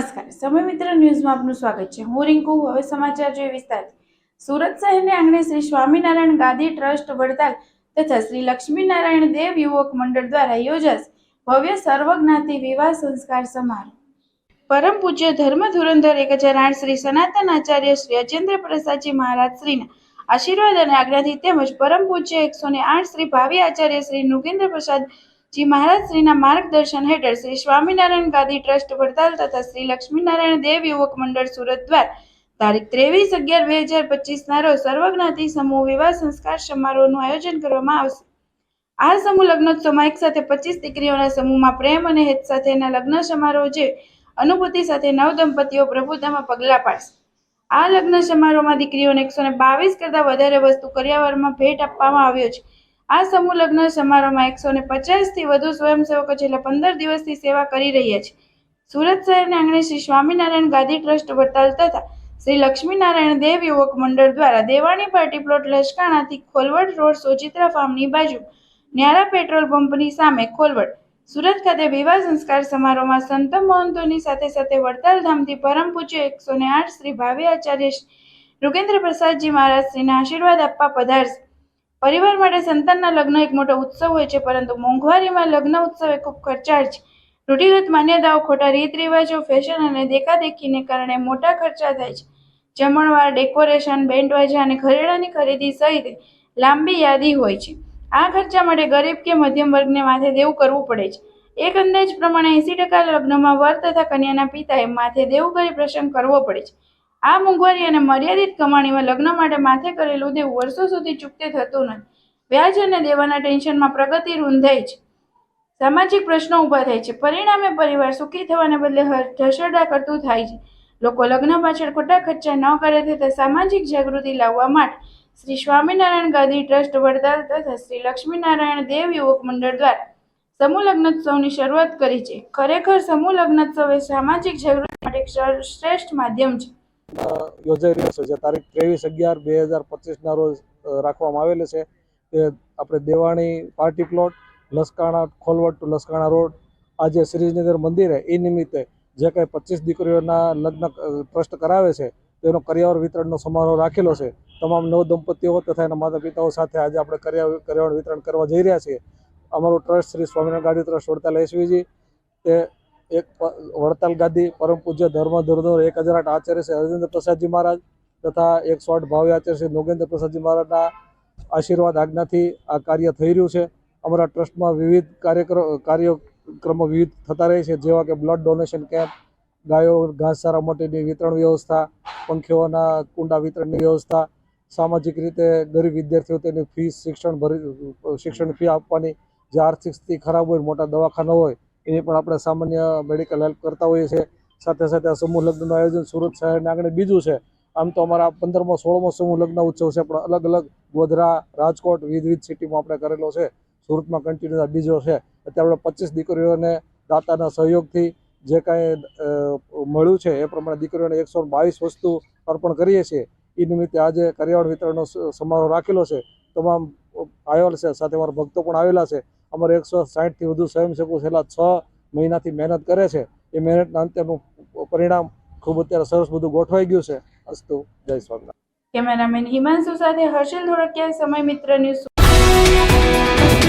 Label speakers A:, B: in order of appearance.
A: સમય મિત્ર ન્યૂઝમાં આપનું સ્વાગત છે. હું રિંકુ, હવે સમાચાર જોઈએ વિસ્તારથી. સુરત શહેરને આંગણે શ્રી સ્વામિનારાયણ ગાદી ટ્રસ્ટ વડતાલ તથા શ્રી લક્ષ્મીનારાયણ દેવ યુવક મંડળ દ્વારા યોજાશે ભવ્ય સર્વજ્ઞાતિ વિવાહ સંસ્કાર સમારોહ. પરમ પૂજ્ય ધર્મ ધુરંધર એક હજાર આઠ શ્રી સનાતન આચાર્ય શ્રી અજેન્દ્ર પ્રસાદજી મહારાજ શ્રીના આશીર્વાદ અને આજ્ઞાથી તેમજ પરમ પૂજ્ય એકસો ને આઠ શ્રી ભાવિ આચાર્ય શ્રી નુગેન્દ્ર પ્રસાદજી મહારાજ શ્રીના માર્ગદર્શન હેઠળ શ્રી સ્વામિનારાયણ ગાદી ટ્રસ્ટ વડતાલ તથા શ્રી લક્ષ્મીનારાયણ દેવ યુવક મંડળ સુરત દ્વારા તારીખ ત્રેવીસ અગિયાર બે હજાર પચીસના રોજ સર્વજ્ઞાતિ સમૂહ વિવાહ સંસ્કાર સમારોહનું આયોજન કરવામાં આવશે. આ સમૂહ લગ્નોત્સવમાં એક સાથે પચીસ દીકરીઓના સમૂહમાં પ્રેમ અને હેત સાથેના લગ્ન સમારોહ જે અનુભૂતિ સાથે નવ દંપતીઓ પ્રભુતામાં પગલાં પાડશે. આ લગ્ન સમારોહમાં દીકરીઓને એકસો ને બાવીસ કરતાં વધારે વસ્તુ કર્યાવરમાં ભેટ આપવામાં આવ્યો છે. આ સમૂહ લગ્ન સમારોહમાં એકસો ને પચાસથી વધુ સ્વયંસેવકો છેલ્લા પંદર દિવસથી સેવા કરી રહ્યા છે. સુરત શહેરના આંગણે શ્રી સ્વામિનારાયણ ગાદી ટ્રસ્ટ વડતાલ તથા શ્રી લક્ષ્મીનારાયણ દેવ યુવક મંડળ દ્વારા દેવાણી પાર્ટી પ્લોટ લશ્કાણાથી ખોલવડ રોડ સોચિત્રા ફાર્મની બાજુ ન્યારા પેટ્રોલ પંપની સામે ખોલવડ. સુરત ખાતે વિવાહ સંસ્કાર સમારોહમાં સંત મહંતોની સાથે સાથે વડતાલ ધામથી પરમ પૂજ્ય એકસો ને આઠ શ્રી ભાવિ આચાર્ય શ્રી રુગેન્દ્ર પ્રસાદજી મહારાજ શ્રીના આશીર્વાદ આપવા પધારશે. પરિવાર માટે સંતાનના લગ્ન એક મોટો ઉત્સવ હોય છે, પરંતુ મોંઘવારીમાં લગ્ન ઉત્સવ એ ખૂબ ખર્ચાળ છે. રૂઢિગત માન્યતાઓ, ખોટા રીત રિવાજો ફેશન અને દેખાદેખીને કારણે મોટા ખર્ચા થાય છે. જમણવાર ડેકોરેશન બેન્ડવાજા અને ઘરેણાની ખરીદી સહિત લાંબી યાદી હોય છે. આ ખર્ચા માટે ગરીબ કે મધ્યમ વર્ગને માથે દેવું કરવું પડે છે. એક અંદાજ પ્રમાણે એંસી ટકા લગ્નમાં વર તથા કન્યાના પિતાએ માથે દેવું કરી પ્રસંગ કરવો પડે છે. આ મોંઘવારી અને મર્યાદિત કમાણીમાં લગ્ન માટે માથે કરેલું દેવું વર્ષો સુધી ચૂકતે થતું નથી. વ્યાજ અને દેવાના ટેન્શનમાં પ્રગતિ રૂંધાય છે. સામાજિક પ્રશ્નો ઊભા થાય છે. પરિણામે પરિવાર સુખી થવાને બદલે ઢસરડા કરતું થાય છે. લોકો લગ્ન પાછળ ખોટા ખર્ચા ન કરે તથા સામાજિક જાગૃતિ લાવવા માટે શ્રી સ્વામિનારાયણ ગાદી ટ્રસ્ટ વડતાલ તથા શ્રી લક્ષ્મીનારાયણ દેવ યુવક મંડળ દ્વારા સમૂહ લગ્નોત્સવની શરૂઆત કરી છે. ખરેખર સમૂહ લગ્નોત્સવ એ સામાજિક જાગૃતિ માટે શ્રેષ્ઠ માધ્યમ છે.
B: યોજાઈ રહ્યો છે. જે તારીખ ત્રેવીસ અગિયાર બે હજાર પચીસના રોજ રાખવામાં આવેલ છે. તે આપણે Devani party plot, Laskana Kholvad to Laskana road આજે શ્રીનગર મંદિરે એ નિમિત્તે જે કંઈ પચીસ દીકરીઓના લગ્ન ટ્રસ્ટ કરાવે છે તેનો કર્યાવર વિતરણનો સમારોહ રાખેલો છે. તમામ નવ દંપતીઓ તથા એના માતા પિતાઓ સાથે આજે આપણે કરિયાવર વિતરણ કરવા જઈ રહ્યા છીએ. અમારું ટ્રસ્ટ શ્રી સ્વામિનારાયણ ગાડી ટ્રસ્ટ વડતાલ એસવીજી, તે એક વડતાલ ગાદી, પરમ પૂજ્ય ધર્મ ધોરધોર એક હજાર આઠ આચાર્ય શ્રી હરિન્દ્ર પ્રસાદજી મહારાજ તથા એકસો આઠ ભાવ્ય આચાર્ય શ્રી નોગેન્દ્ર પ્રસાદજી મહારાજના આશીર્વાદ આજ્ઞાથી આ કાર્ય થઈ રહ્યું છે. અમારા ટ્રસ્ટમાં વિવિધ કાર્યક્રમો વિવિધ થતા રહે છે, જેવા કે બ્લડ ડોનેશન કેમ્પ, ગાયો ઘાસચારા માટેની વિતરણ વ્યવસ્થા, પંખીઓના કુંડા વિતરણની વ્યવસ્થા, સામાજિક રીતે ગરીબ વિદ્યાર્થીઓ તેની ફી, શિક્ષણ ભરી, શિક્ષણ ફી આપવાની, જે આર્થિક સ્થિતિ ખરાબ હોય, મોટા દવાખાના હોય એની પણ આપણે સામાન્ય મેડિકલ હેલ્પ કરતા હોઈએ છીએ. સાથે સાથે આ સમૂહ લગ્નનું આયોજન સુરત શહેરને આગળ બીજું છે. આમ તો અમારા પંદરમો, સોળમો સમૂહ લગ્ન ઉત્સવ છે, પણ અલગ અલગ ગોધરા, રાજકોટ, વિવિધ વિવિધ સિટીમાં આપણે કરેલો છે. સુરતમાં કન્ટિન્યુ બીજો છે. અત્યારે આપણે પચીસ દીકરીઓને દાતાના સહયોગથી જે કાંઈ મળ્યું છે, એ પ્રમાણે દીકરીઓને એકસો બાવીસ વસ્તુ અર્પણ કરીએ છીએ. એ નિમિત્તે આજે કરિયાવર વિતરણનો સમારોહ રાખેલો છે. તમામ આવેલ છે, સાથે અમારા ભક્તો પણ આવેલા છે. અમારે એકસો સાહીઠથી વધુ સ્વયંસેવકો છેલ્લા છ મહિનાથી મહેનત કરે છે. એ મહેનતના અંતેનું પરિણામ ખૂબ અત્યારે સરસ બધું ગોઠવાઈ ગયું છે. અસ્તુ, જય સ્વામિનારાયણ.
A: કેમેરામેન હિમાંશુ સાથે હર્ષિલ ધોળકિયા સમય મિત્ર ન્યૂઝ.